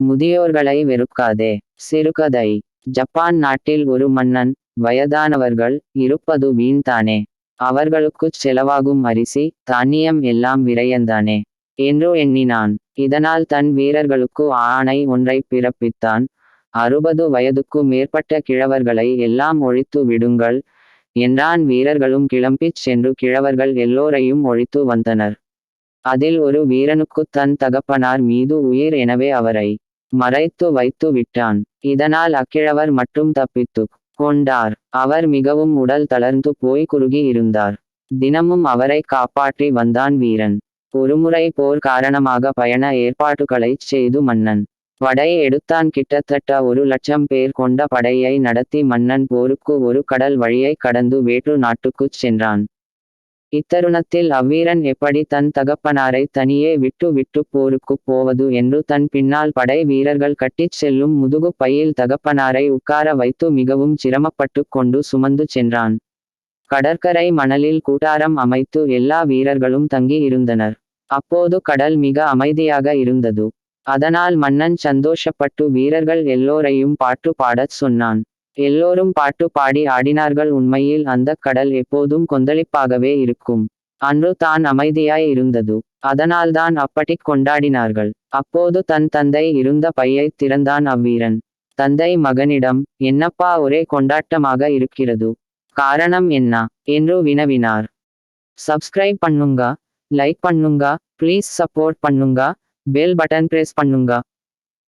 முதியோர்களை வெறுக்காதே. சிறுகதை. ஜப்பான் நாட்டில் ஒரு மன்னன் வயதானவர்கள் இருப்பது வீண்தானே. அவர்களுக்குச் செலவாகும் அரிசி தானியம் எல்லாம் விரயந்தானே. என்று எண்ணினான். இதனால் தன் வீரர்களுக்கு ஆணை ஒன்றை பிறப்பித்தான். அறுபது வயதுக்கு மேற்பட்ட கிழவர்களை எல்லாம் ஒழித்து விடுங்கள் என்றான். வீரர்களும் கிளம்பிச் சென்று கிழவர்கள் எல்லோரையும் ஒழித்து வந்தனர். அதில் ஒரு வீரனுக்குத் தன் தகப்பனார் மீது உயிர் எனவே அவரை மறைத்து வைத்து விட்டான். இதனால் அக்கிழவர் மட்டும் தப்பித்து கொண்டார். அவர் மிகவும் உடல் தளர்ந்து போய் குறுகி இருந்தார். தினமும் அவரை காப்பாற்றி வந்தான் வீரன். ஒருமுறை போர் காரணமாக பயண ஏற்பாட்டுகளைச் செய்து மன்னன். படை எடுத்தான் கிட்டத்தட்ட ஒரு லட்சம் பேர் கொண்ட படையை நடத்தி மன்னன் போருக்கு ஒரு கடல் வழியை கடந்து வேற்று நாட்டுக்குச் சென்றான். இத்தருணத்தில் அவ்வீரன் எப்படி தன் தகப்பனாரை தனியே விட்டு விட்டு போருக்குப் போவது என்று தன் பின்னால் படை வீரர்கள் கட்டிச் செல்லும் முதுகு பையில் தகப்பனாரை உட்கார வைத்து மிகவும் சிரமப்பட்டு கொண்டு சுமந்து சென்றான். கடற்கரை மணலில் கூட்டாரம் அமைத்து எல்லா வீரர்களும் தங்கி இருந்தனர். அப்போது கடல் மிக அமைதியாக இருந்தது. அதனால் மன்னன் சந்தோஷப்பட்டு வீரர்கள் எல்லோரையும் பாட்டு பாடச் சொன்னான். எல்லோரும் பாட்டு பாடி ஆடினார்கள். உண்மையில் அந்த கடல் எப்போதும் கொந்தளிப்பாகவே இருக்கும். அன்று தான் அமைதியாய் இருந்தது. அதனால்தான் அப்படி கொண்டாடினார்கள். அப்போது தன் தந்தை இருந்த பையை திறந்தான் அவ்வீரன். தந்தை மகனிடம் என்னப்பா ஒரே கொண்டாட்டமாக இருக்கிறது. காரணம் என்ன? என்று வினவினார். சப்ஸ்கிரைப் பண்ணுங்க லைக் பண்ணுங்க ப்ளீஸ் சப்போர்ட் பண்ணுங்க பெல் பட்டன் பிரஸ் பண்ணுங்க.